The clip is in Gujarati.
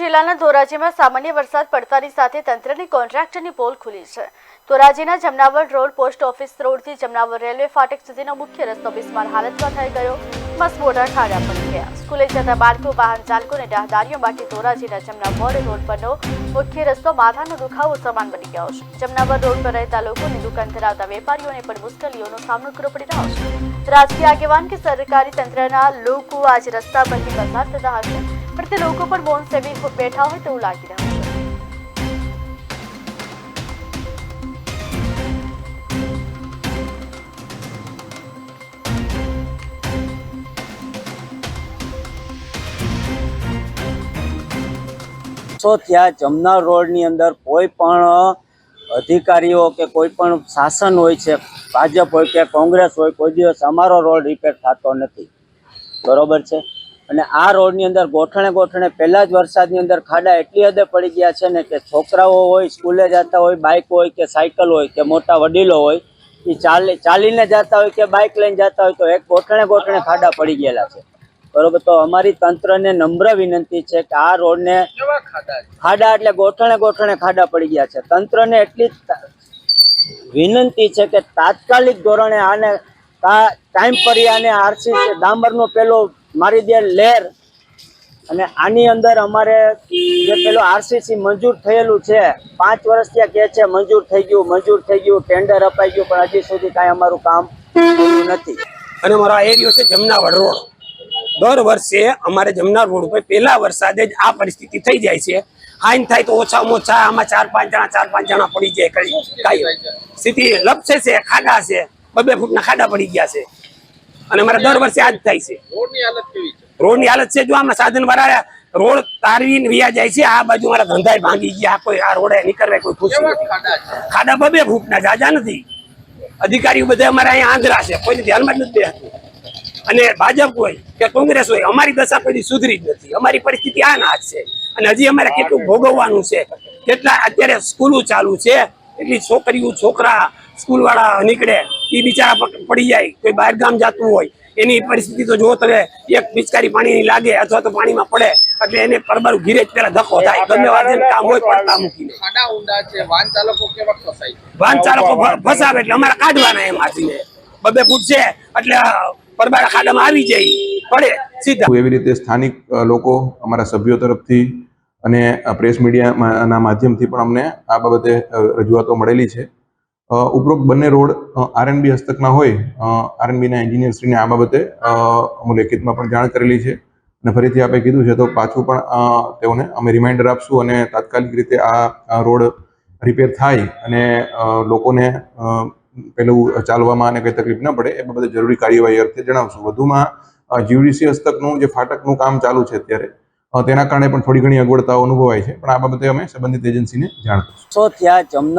જિલ્લાના ધોરાજીમાં સામાન્ય વરસાદ પડતાની સાથે તંત્રની કોન્ટ્રાક્ટરની પોલ ખુલી છે. ધોરાજીના જમનાવર રોડ પોસ્ટ ઓફિસ રોડથી જમનાવર રેલવે ફાટક સુધીનો મુખ્ય રસ્તો બિસ્માર હાલતમાં થઈ ગયો. બસ મોટા ઠાડા પડી ગયા. સ્કૂલે જતા બાળકો, વાહન ચાલકોને રાહદારીઓ માટે ધોરાજીના જમનાવર રોડ પરનો મુખ્ય રસ્તો માથાનો દુખાવો સમાન બની ગયો છે. જમનાવર રોડ પર રહેતા લોકોની દુકાન ધરાવતા વેપારીઓને પણ મુશ્કેલીઓનો સામનો કરવો પડી રહ્યો છે. રાજકીય આગેવાન કે સરકારી તંત્રના લોકો આજ રસ્તા પરથી પસાર થતા હશે? પણ તે લોકો પણ મૌન સેવી બેઠા હોય તેવું લાગી રહ્યું છે વર્ષો થયા જમનાર રોડની અંદર કોઈ પણ અધિકારીઓ કે કોઈ પણ શાસન હોય છે, ભાજપ હોય કે કોંગ્રેસ હોય, કોઈ દિવસ અમારો રોડ રિપેર થતો નથી. બરોબર છે? અને આ રોડની અંદર ગોઠણે ગોઠણે પહેલા જ વરસાદની અંદર ખાડા એટલી હદે પડી ગયા છે ને કે છોકરાઓ હોય સ્કૂલે જતા હોય બાઇક હોય કે સાયકલ હોય કે મોટા વડીલો હોય એ ચાલી ચાલીને જતા હોય કે બાઇક લઈને જતા હોય તો એક ગોઠણે ગોઠણે ખાડા પડી ગયેલા છે. બરોબર તો અમારી તંત્રને નમ્ર વિનંતી છે કે આ રોડને ખાડા એટલે ગોઠણે ગોઠણે ખાડા પડી ગયા છે. તંત્રને એટલી વિનંતી છે કે તાત્કાલિક ધોરણે આને ટાઈમ પર આને આરસી ડામરનો પેલો મારી દે લેર અને આની અંદર અમારે જે પેલો આરસીસી મંજૂર થયેલું છે, પાંચ વર્ષ ત્યાં કહે છે, મંજૂર થઈ ગયું, મંજૂર થઈ ગયું ટેન્ડર અપાઈ ગયું, પણ હજી સુધી કાંઈ અમારું કામ નથી. અને મારો એરિયો છે જમનાવડ રોડ. દર વર્ષે અમારે જમનાર રોડ ઉપર પહેલા વરસાદે જ આ પરિસ્થિતિ થઈ જાય છે. હાઈન થાય તો ઓછામાં ઓછા આમાં ચાર પાંચ જણા, ચાર પાંચ જણા પડી જાય, કઈ કઈ. સ્થિતિ લપસે છે, ખાડા છે, બબે ફૂટના ખાડા પડી ગયા છે. અને અમારે દર વર્ષે આ જ થાય છે. છે? રોડની હાલત છે જો આમાં સાધન વાળા રોડ તારવીને વ્યા જાય છે આ બાજુ મારા ધંધા ભાંગી ગયા કોઈ આ રોડે નીકળવા કોઈ ખુશી ખાડા બબે ફૂટના જાજા નથી. અધિકારીઓ બધા અમારા અહીંયા આંધળા છે કોઈને ધ્યાનમાં જ નથી બેસતું અને ભાજપ હોય કે કોંગ્રેસ હોય અમારી દશા કોઈ સુધરી જ નથી. અમારી પરિસ્થિતિ આ ના છે. અને હજી અમારે કેટલું ભોગવવાનું છે? કેટલા અત્યારે સ્કૂલો ચાલુ છે એટલી છોકરીઓ છોકરા સ્કૂલ વાળા નીકળે. એ બિચારા પડી જાય કોઈ બહાર ગામ જતું હોય એની પરિસ્થિતિ તો જો તમે એક પિચકારી પાણીની લાગે અથવા તો પાણીમાં પડે એટલે એને પરબારું ઘીરે જ પેલા ધક્કો થાય. ગમે વાતે કામ હોય પડતા મૂકીને. વાહન ચાલકો કેવા ફસાય વાહન ચાલકો ફસાવે એટલે અમારે કાઢવાના એમાંથી બબે ફૂટ છે એટલે પરબારા ખાડામાં આવી જાય પડે સીધા. એવી રીતે સ્થાનિક લોકો અમારા સભ્યો તરફથી અને પ્રેસ મીડિયાના માધ્યમથી પણ અમને આ બાબતે રજૂઆતો મળેલી છે. ઉપરોક્ત બંને રોડ આરએનબી હસ્તકના હોય આરએનબીના એન્જિનિયરશ્રીને આ બાબતે લેખિતમાં પણ જાણ કરેલી છે. અને ફરીથી આપણે કીધું છે તો પાછું પણ તેઓને અમે રિમાઇન્ડર આપશું અને તાત્કાલિક રીતે આ રોડ રિપેર થાય અને લોકોને પેલું ચાલવામાં અને કંઈ તકલીફ ન પડે એ બાબતે જરૂરી કાર્યવાહી અર્થે જણાવશું. વધુમાં જીયુડીસી હસ્તકનું જે ફાટકનું કામ ચાલુ છે અત્યારે તેના કારણે પણ થોડી ઘણી અગવડતાઓ અનુભવાય છે. પણ આ બાબતે અમે સંબંધિત એજન્સીને જાણ કરીશું.